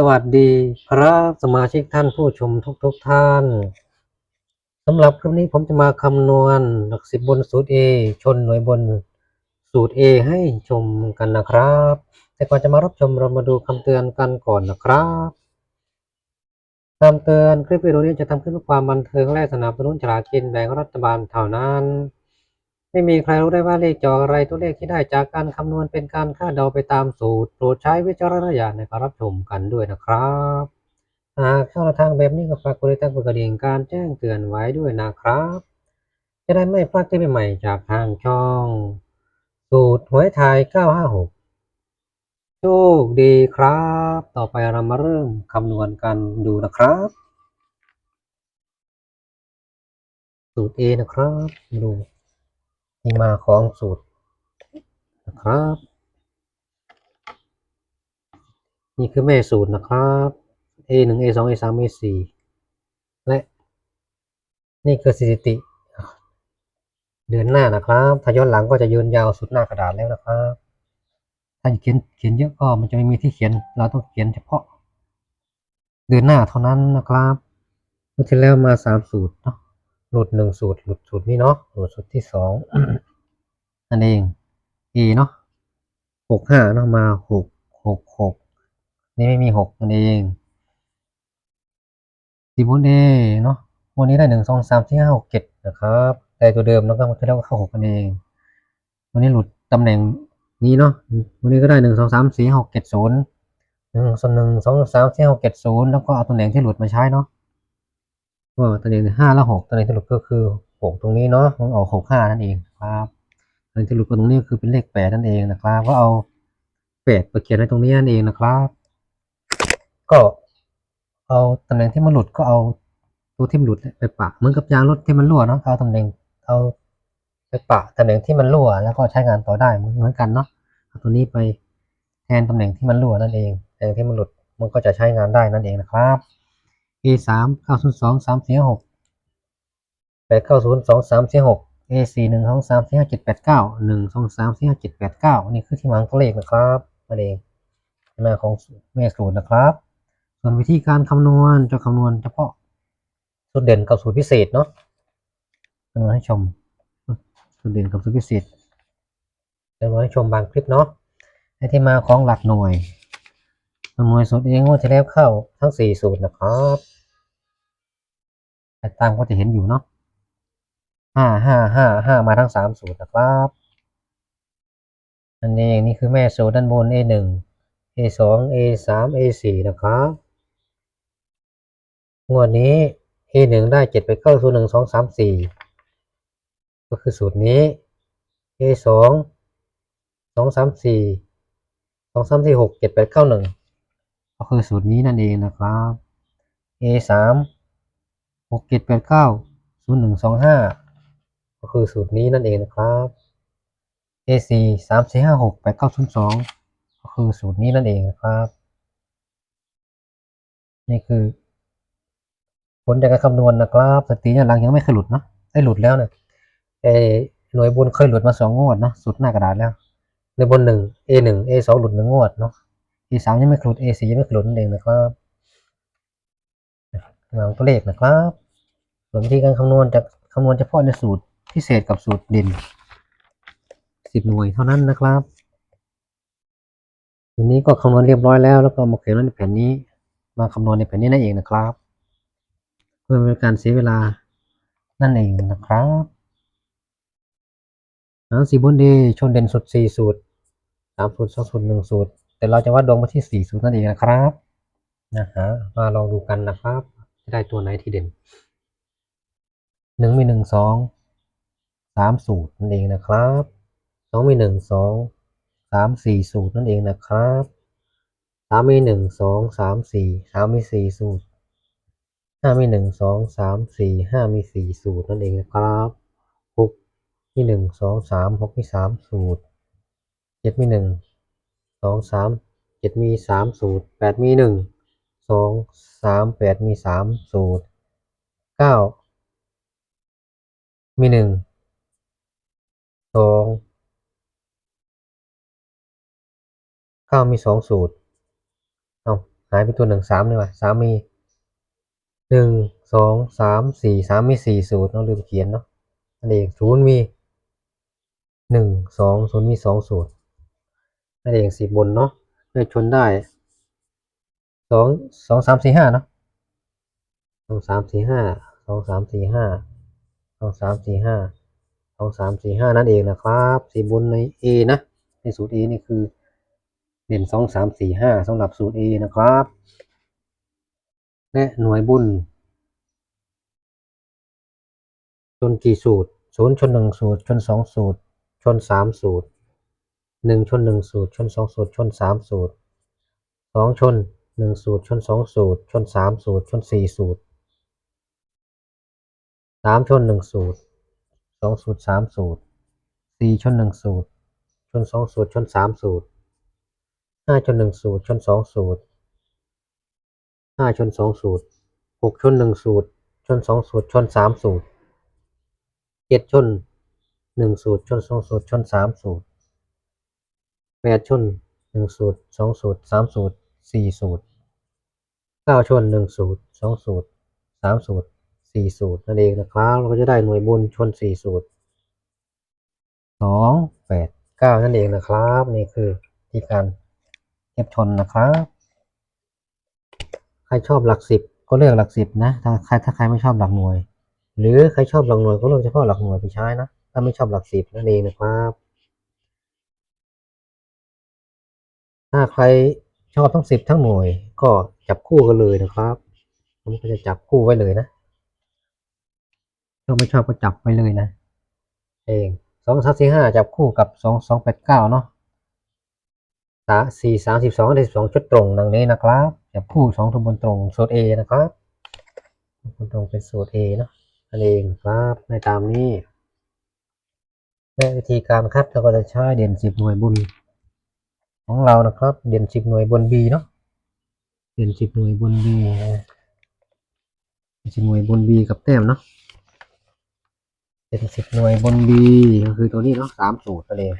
สวัสดีครับสมาชิกท่านผู้ชมทุกทุกๆท่านสำหรับคลิปนี้ผมจะมาคำนวณหลักสิบบนสูตร A ชนหน่วยบนสูตร A ให้ชมกันนะครับ แต่ก่อนจะมารับชมเรามาดูคำเตือนกันก่อนนะครับคำเตือนคลิปวิดีโอนี้จะทำขึ้นเพื่อความบันเทิงและสนับสนุนฉลากกินแบ่งรัฐบาลเท่านั้น ไม่มีใครรู้ได้ว่าเลขจออะไรตัวเลขที่ได้จากการคำนวณเป็นการคาดเดาไปตามสูตรโปรดใช้วิจารณญาณในการรับชมกันด้วยนะครับหากเข้าทางแบบนี้ก็ฝากกดติดตามกดกระดิ่งการแจ้งเตือนไว้ด้วยนะครับ จะได้ไม่พลาดที่ใหม่จากทางช่อง สูตรหวยไทย 956 โชคดีครับ ต่อไปเรามาเริ่มคำนวณกันดูนะครับ สูตร A นะครับดู ที่มาของสูตรนะครับ นี่คือแม่สูตรนะครับ A หนึ่ง A สอง A สาม A สี่และ นี่คือสถิติ เดือนหน้านะครับถ้าย้อนหลังก็จะยืนยาวสุดหน้ากระดาษแล้วนะครับถ้าเขียนเขียนเยอะก็มันจะไม่มีที่เขียน เราต้องเขียนเฉพาะ เดือนหน้าเท่านั้นนะครับเมื่อที่แล้วมาสามสูตรเนาะ หลุดหนึ่งสูตรหลุดสูตรนี้เนาะหลุดสูตรที่สองนั่นเอง e เนาะหกห้าเนาะมาหกหกหกนี่ไม่มีหกนั่นเองสีบุนเอเนาะวันนี้ได้หนึ่งสองสามสี่ห้าหกเจ็ดนะครับได้ตัวเดิมแล้วก็มันจะได้เข้าหกกันเอง วันนี้หลุดตำแหน่งนี้เนาะวันนี้ก็ได้หนึ่งสองสามสี่หกเจ็ดศูนย์หนึ่งส่วนหนึ่งสองสามสี่หกเจ็ดศูนย์แล้วก็เอาตำแหน่งที่หลุดมาใช้เนาะ ก็ตำแหน่งห้าและหกตำแหน่งที่หลุดก็คือหกตรงนี้เนาะมันออกหกห้านั่นเองครับตำแหน่งที่หลุดตรงนี้คือเป็นเลขแปดนั่นเองนะครับ ก็เอาแปดไปเขียนไว้ตรงนี้นั่นเองนะครับ ก็เอาตำแหน่งที่มันหลุดก็เอาตัวที่มันหลุดไปปะเหมือนกับยางรถที่มันรั่วเนาะเอาตำแหน่งเอาไปปะตำแหน่งที่มันรั่ว แล้วก็ใช้งานต่อได้เหมือนกันเนาะเอาตัวนี้ไปแทนตำแหน่งที่มันรั่วนั่นเองตำแหน่งที่มันหลุดมันก็จะใช้งานได้นั่นเองนะครับ A สามเก้าศูนย์สองสามสี่หกแปดเก้าศูนย์สองสามสี่หก A สี่หนึ่งสองสามสี่ห้าเจ็ดแปดเก้าหนึ่งสองสามสี่ห้าเจ็ดแปดเก้านี่คือที่มาของตัวเลขนะครับนั่นเองที่มาของแม่สูตรนะครับ ส่วนวิธีการคำนวณจะคำนวณเฉพาะสูตรเด่นกับสูตรพิเศษเนาะคำนวณให้ชมสูตรเด่นกับสูตรพิเศษคำนวณให้ชมบางคลิปเนาะให้ที่มาของหลักหน่วยหน่วยสูตรเองว่าจะแล้วเข้าทั้งสี่สูตรนะครับ แต่ตามก็จะเห็นอยู่เนาะห้าห้าห้าห้ามาทั้งสามสูตรนะครับ อันนี้นี่คือแม่สูตรด้านบน A หนึ่ง A สอง A สาม A สี่นะครับ งวดนี้ A หนึ่งได้เจ็ดไปเข้าสูตรหนึ่งสองสามสี่ก็คือสูตรนี้ A สองสองสามสี่สองสามสี่หกเจ็ดไปเข้าหนึ่งก็คือสูตรนี้นั่นเองนะครับ A สาม หกเจ็ดแปดเก้าศูนย์หนึ่งสองห้าก็คือสูตรนี้นั่นเองนะครับ A สี่สามสี่ห้าหกแปดเก้าศูนย์สองก็คือสูตรนี้นั่นเองนะครับ นี่คือ ผลจากการคำนวณนะครับสติย้อนหลังยังไม่เคยหลุดเนาะได้หลุดแล้วเนี่ยเอหน่วยบนเคยหลุดมาสองงวดเนาะสุดหน้ากระดาษแล้วในบนหนึ่ง A หนึ่ง A สองหลุดหนึ่งงวดเนาะ A สามยังไม่คลุด A สี่ยังไม่คลุดนั่นเองนะครับ หลังตัวเลขนะครับส่วนวิธีการคำนวณจะคำนวณเฉพาะในสูตรพิเศษกับสูตรเด่นสิบหน่วยเท่านั้นนะครับทีนี้ก็คำนวณเรียบร้อยแล้ว แล้วก็มาเขียนไว้ในแผ่นนี้ มาคำนวณในแผ่นนี้นั่นเองนะครับ เพื่อเป็นการเสียเวลานั่นเองนะครับหนังสีบนเดชนเด่นสุดสี่สูตรสามสูตรสองสูตรหนึ่งสูตร แต่เราจะวัดดวงมาที่สี่สูตรนั่นเองนะครับนะฮะมาลองดูกันนะครับ ได้ตัวไหนที่เด่นหนึ่งมีหนึ่งสองสามสูตรนั่นเองนะครับสองมีหนึ่งสองสามสี่สูตรนั่นเองนะครับสามมีหนึ่งสองสามสี่สามมีสี่สูตรห้ามีหนึ่งสองสามสี่ห้ามีสี่สูตรนั่นเองนะครับหกมีหนึ่งสองสามหกมีสามสูตรเจ็ดมีหนึ่งสองสามเจ็ดมีสามสูตรแปดมีหนึ่ง สองสามแปดมีสามสูตรเก้ามีหนึ่งสองเก้ามีสองสูตรเอาหายไปตัวหนึ่งสามเลยว่ะสามมีหนึ่งสองสามสี่สามมีสี่สูตรเนาะลืมเขียนเนาะนั่นเองศูนย์มีหนึ่งสองศูนย์มีสองสูตรนั่นเองสี่บนเนาะเลยชนได้ สองสองสามสี่ห้าเนาะสองสามสี่ห้าสองสามสี่ห้าสองสามสี่ห้าสองสามสี่ห้านั่นเองนะครับสี่บนใน A นะในสูตร A นี่คือเด่นสองสามสี่ห้าสำหรับสูตร A นะครับ และหน่วยบุญชนกี่สูตรศูนย์ชนหนึ่งสูตร ชนสองสูตร ชนสามสูตรหนึ่งชนหนึ่งสูตร ชนสองสูตร ชนสามสูตรสองชน หนึ่งสูตรชนสองสูตร ชนสามสูตร ชนสี่สูตรสามชนหนึ่งสูตรสองสูตรสามสูตรสี่ชนหนึ่งสูตร ชนสองสูตร ชนสามสูตรห้าชนหนึ่งสูตร ชนสองสูตรห้าชนสองสูตรหกชนหนึ่งสูตร ชนสองสูตร ชนสามสูตรเจ็ดชนหนึ่งสูตร ชนสองสูตร ชนสามสูตรแปดชนหนึ่งสูตรสองสูตรสามสูตรสี่สูตร ก้าชนหนึ่งสูตรสองสูตรสามสูตรสี่สูตรนั่นเองนะครับ เราก็จะได้หน่วยบุญชนสี่สูตรสองแปดเก้านั่นเองนะครับ นี่คือที่การเก็บชนนะครับ ใครชอบหลักสิบก็เลือกหลักสิบนะ ถ้าใครถ้าใครไม่ชอบหลักหน่วย หรือใครชอบหลักหน่วยก็เลือกเฉพาะหลักหน่วยไปใช้นะ ถ้าไม่ชอบหลักสิบนั่นเองนะครับ ถ้าใคร ชอบทั้งสิบทั้งหน่วย ก็จับคู่กันเลยนะครับ ผมก็จะจับคู่ไว้เลยนะถ้าไม่ชอบก็จับไว้เลยนะ เองสองสามสี่ห้าจับคู่กับสองสองแปดเก้าเนาะสาสี่สามสิบสองได้สิบสองชุดตรงดังนี้นะครับ จับคู่สองทุบนตรงสูตร A นะครับบนตรงเป็นสูตร A เนาะนั่นเองครับในตามนี้และวิธีการคัดเราก็จะใช้เด่นสิบหน่วยบุญ ของเรานะครับ เด่นสิบหน่วยบน B เนาะเด่นสิบหน่วยบน B นะสิบหน่วยบน B กับแต้มเนาะเด่นสิบหน่วยบน B ก็คือตัวนี้เนาะสามสูตรนั่นเอง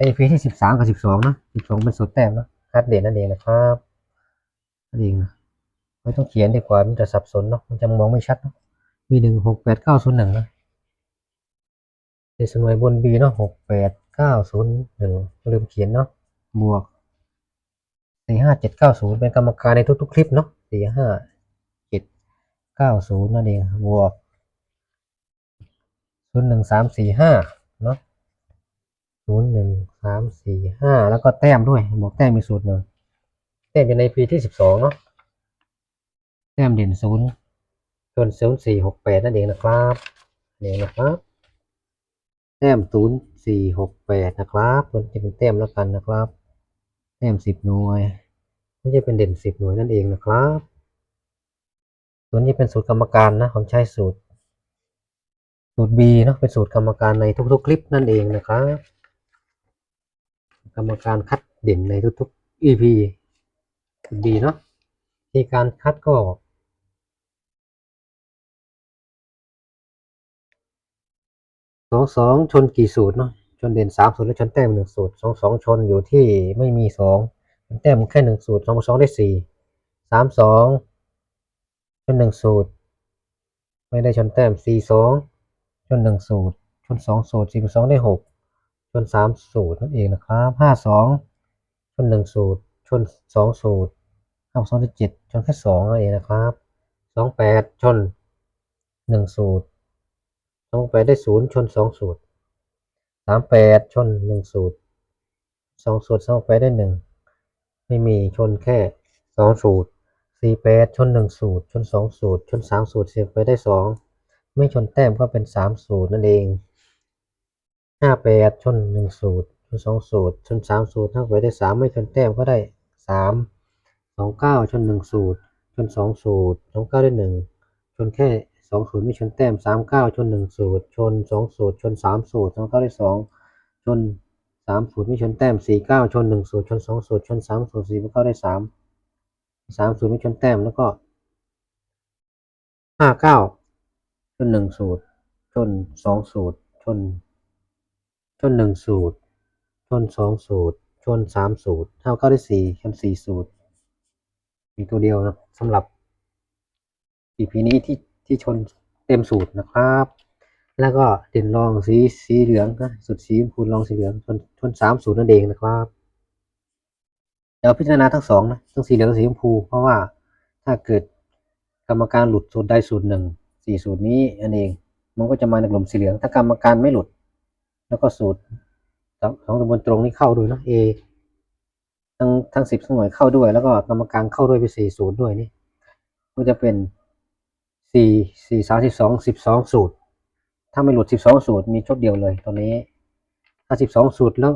AP ที่สิบสามกับสิบสองนะสิบสองเป็นสูตรแต้มเนาะคัดเด่นนั่นเองนะครับนั่นเองนะไม่ต้องเขียนดีกว่ามันจะสับสนเนาะมันจะมองไม่ชัดเนาะมีหนึ่งหกแปดเก้าศูนย์หนึ่งนะเด่นหน่วยบน B เนาะหกแปดเก้าศูนย์หนึ่งลืมเขียนเนาะบวกสี่ห้าเจ็ดเก้าศูนย์เป็นกรรมการในทุกๆ คลิปเนาะสี่ห้าเจ็ดเก้าศูนย์นั่นเองบวกศูนย์หนึ่งสามสี่ห้าเนาะศูนย์หนึ่งสามสี่ห้าแล้วก็แต้มด้วยบวกแต้มมีสูตรหนึ่งแต้มอยู่ในปีที่สิบสองเนาะแต้มเด่นศูนย์ส่วนศูนย์สี่หกแปดนั่นเองนะครับนี่นะครับแต้มศูนย์ สี่หกแปดนะครับตัวจะเป็นแต้มแล้วกันนะครับ แต้มสิบหน่วยไม่ใช่เป็นเด่นสิบหน่วยนั่นเองนะครับส่วนนี้เป็นสูตรกรรมการนะผมใช้สูตร สูตร B เนาะเป็นสูตรกรรมการในทุกๆ คลิปนั่นเองนะครับ กรรมการคัดเด่นในทุกๆ EP สูตร B เนาะที่การคัดก็ สองสองชนกี่สูตรเนาะชนเด่นสามสูตรและชนแต้มหนึ่งสูตรสองสองชนอยู่ที่ไม่มีสองชนแต้มแค่หนึ่งสูตรสองสองได้สี่สามสองชนหนึ่งสูตร ไม่ได้ชนแต้มสี่สองชนหนึ่งสูตร ชนสองสูตรสี่สองได้หกชนสามสูตรนั่นเองนะครับห้าสองชนหนึ่งสูตร ชนสองสูตรห้าสองได้เจ็ดชนแค่สองนั่นเองนะครับสองแปดชนหนึ่งสูตร สองแปดได้ศูนย์ชนสองสูตรสามแปดชนหนึ่งสูตรสองสูตรสองแปดได้หนึ่งไม่มีชนแค่สองสูตรสี่แปดชนหนึ่งสูตร ชนสองสูตร ชนสามสูตรเสียไปได้สองไม่ชนแต้มก็เป็นสามสูตรนั่นเองห้าแปดชนหนึ่งสูตร ชนสองสูตร ชนสามสูตรถ้าไปได้สามไม่ชนแต้มก็ได้สามสองเก้าชนหนึ่งสูตร ชนสองสูตรสองเก้าได้หนึ่งชนแค่ สองสูตรไม่ชนแต้มสามเก้าชนหนึ่งสูตรชนสองสูตรชนสามสูตรสองเก้าได้สองชนสามสูตรไม่ชนแต้มสี่เก้าชนหนึ่งสูตรชนสองสูตรชนสามสูตรสี่เก้าได้สามสามสูตรไม่ชนแต้มแล้วก็ห้าเก้าชนหนึ่งสูตร ชนสองสูตร ชน ชนหนึ่งสูตร ชนสองสูตร ชนสามสูตร เท่าเก้าได้สี่ชนสี่สูตร มีตัวเดียวนะสำหรับ EP นี้ที่ ที่ชนเต็มสูตรนะครับ แล้วก็เด่นรองสีสีเหลืองนะสุดสีชมพูรองสีเหลืองชนชนสามสูตรนั่นเองนะครับเดี๋ยวพิจารณาทั้งสองนะทั้งสีเหลืองกับสีชมพู เพราะว่าถ้าเกิดกรรมการหลุดสูตรใดสูตรหนึ่งสี่สูตรนี้อันเอง มันก็จะมาในกลุ่มสีเหลือง ถ้ากรรมการไม่หลุด แล้วก็สูตรสองตัวบนตรงนี้เข้าด้วยนะ A ทั้งทั้งสิบหน่วยเข้าด้วย แล้วก็กรรมการเข้าด้วยไปสี่สูตรด้วยนี่ก็จะเป็น สี่สี่สามสิบสองสิบสองสูตร ถ้าไม่หลุดสิบสองสูตรมีชุดเดียวเลยตอนนี้ ถ้าสิบสองสูตรแล้ว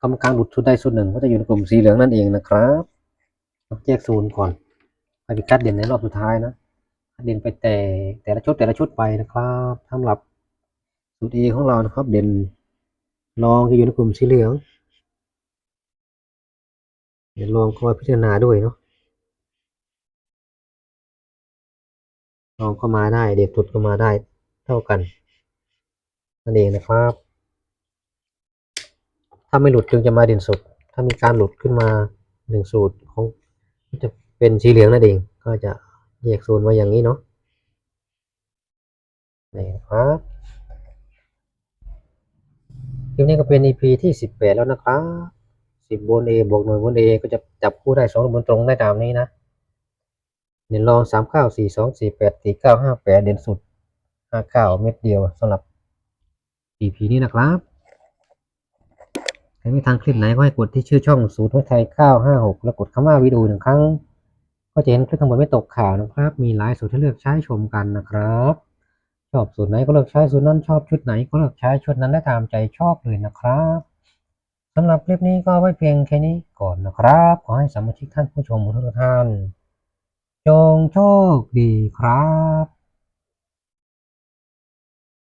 กรรมการหลุดสูตรใดสูตรหนึ่งก็จะอยู่ในกลุ่มสีเหลืองนั่นเองนะครับแยกศูนย์ก่อนไปพิกัดเด่นในรอบสุดท้ายนะเด่นไปแต่แต่ละชุดแต่ละชุดไปนะครับสำหรับสูตร A ของเรานะครับ เด่นรองจะอยู่ในกลุ่มสีเหลืองเดี๋ยวลองคอยพิจารณาด้วยเนาะ ลองก็มาได้ เด็กสุดก็มาได้เท่ากันนั่นเองนะครับ ถ้าไม่หลุดจึงจะมาเด่นสุด ถ้ามีการหลุดขึ้นมาหนึ่งสูตรของจะเป็นสีเหลืองนั่นเอง ก็จะแยกโซนไว้อย่างนี้เนาะนี่ครับคลิปนี้ก็เป็น EP ที่สิบแปดแล้วนะครับสิบบน A บวกหน่วยบน A ก็จะจับคู่ได้สองบนตรงได้ตามนี้นะ เด่นรองสามเก้าสี่สองสี่แปดสี่เก้าห้าแปดเด่นสุดห้าเก้าเม็ดเดียวสำหรับ EP นี้นะครับใครไม่ทางคลิปไหนก็ให้กดที่ชื่อช่องสูตรไทยเก้าห้าหกแล้วกดคำว่าวิดีโอหนึ่งครั้ง ก็จะเห็นคลิปทั้งหมดไม่ตกข่าวนะครับ มีหลายสูตรให้เลือกใช้ชมกันนะครับ ชอบสูตรไหนก็เลือกใช้สูตรนั้นชอบชุดไหนก็เลือกใช้ชุดนั้นได้ตามใจชอบเลยนะครับสำหรับคลิปนี้ก็ไว้เพียงแค่นี้ก่อนนะครับ ขอให้สมาชิกท่านผู้ชมทุกท่าน จงโชคดีครับ